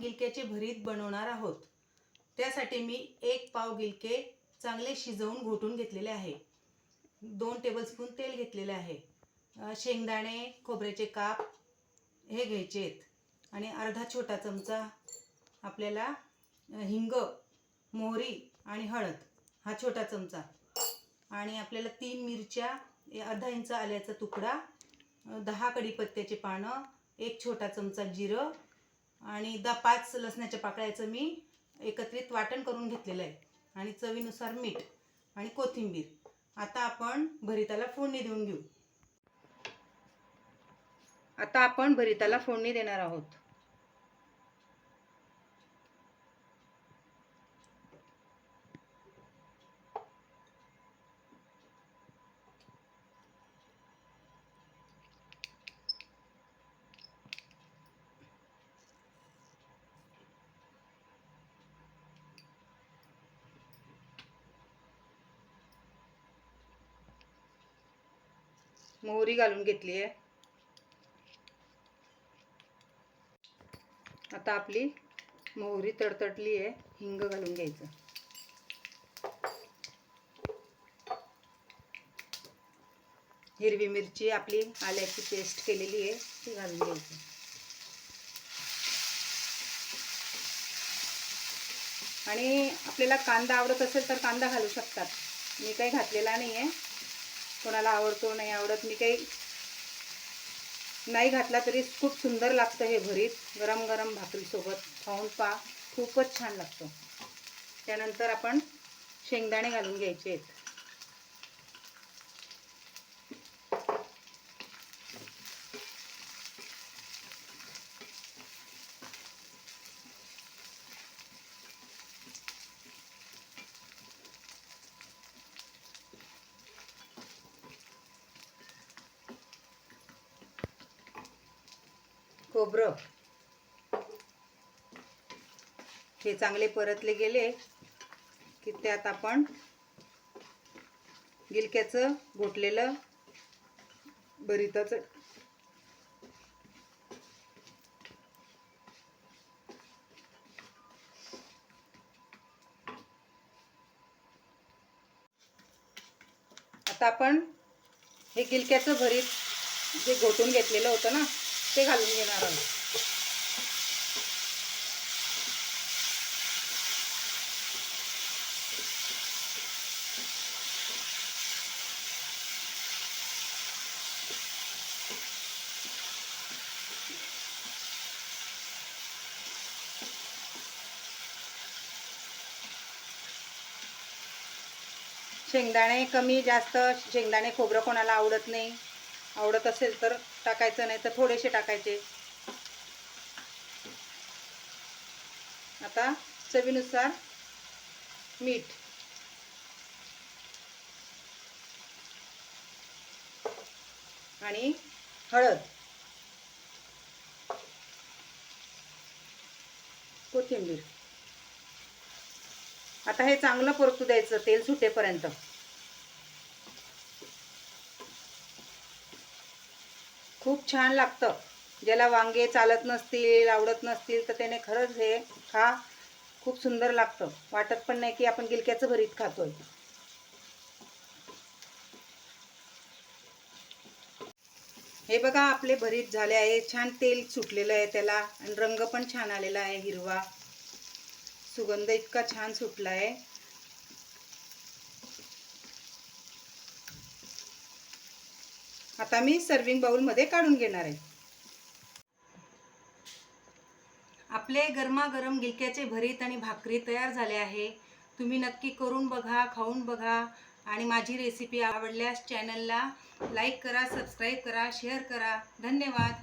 गिलक्याचे भरीत बनवणार आहोत. त्यासाठी मी एक पाव गिलके चांगले शिजवून घोटून घेतलेले आहे. दोन टेबलस्पून तेल घेतलेले आहे. शेंगदाणे खोबऱ्याचे काप हे घ्यायचे आहेत. आणि अर्धा छोटा चमचा आपल्याला हिंग मोहरी आणि हळद हा छोटा चमचा. आणि आपल्याला तीन मिरच्या अर्धा इंच आल्याचा तुकडा दहा कढीपत्त्याचे पानं एक छोटा चमचा जिरं आणि द पाच लसणाच्या पाकळ्याचं मी एकत्रित वाटण करून घेतलेलं आहे. आणि चवीनुसार मीठ आणि कोथिंबीर. आता आपण भरिताला फोडणी देऊन घेऊ. आता आपण भरिताला फोडणी देणार आहोत. मोहरी घालून घेतली आहे. आता आपली मोहरी तडतडली आहे. हिंग घालून घ्यायचं. हिरवी मिरची आपली आल्याची पेस्ट केलेली आहे ती घालून घ्यायची. आणि आपल्याला कांदा आवडत असेल तर कांदा घालू शकतात. मी काही घातलेला नाही आहे कोणाला आवडतो नाही आवडत मी काही नाही घातला तरी खूप सुंदर लागतं हे भरीत. गरम गरम भाकरीसोबत खाऊन पा खूपच छान लागतो. त्यानंतर आपण शेंगदाणे घालून घ्यायचे आहेत. खोबरं. हे चांगले परतले गेले की त्यात आपण गिलक्याचं घोटलेलं भरिताचं आता आपण हे गिलक्याचं भरीत जे घोटून घेतलेलं होतं ना ते घालून घेणार आहोत शेंगदाणे कमी जास्त शेंगदाणे खोबरं कोणाला आवडत नाही. आवडत असेल तर टाकायचं नाही तर थोडेसे टाकायचे. आता चवीनुसार मीठ. आणि हळद. कोथिंबीर. आता हे चांगलं परतू द्यायचं तेल सुटेपर्यंत. खूप छान लागतं. ज्याला वांगे चालत नसतील आवडत नसतील तर त्याने खरंच हे खा. खूप सुंदर लागतं. वाटत पण नाही की आपण गिलक्याचं भरीत खातोय. हे बघा आपले भरीत झाले आहे. छान तेल सुटलेलं आहे त्याला. आणि रंग पण छान आलेला आहे हिरवा. सुगंध इतका छान सुटला आहे आता मी सर्विंग बाउलमध्ये काढून घेणार आहे. आपले गरमागरम गिलक्याचे भरीत आणि भाकरी तयार झाले आहे. तुम्ही नक्की करून बघा खाऊन बघा आणि माझी रेसिपी आवडल्यास चॅनलला लाईक करा सबस्क्राईब करा शेअर करा. धन्यवाद.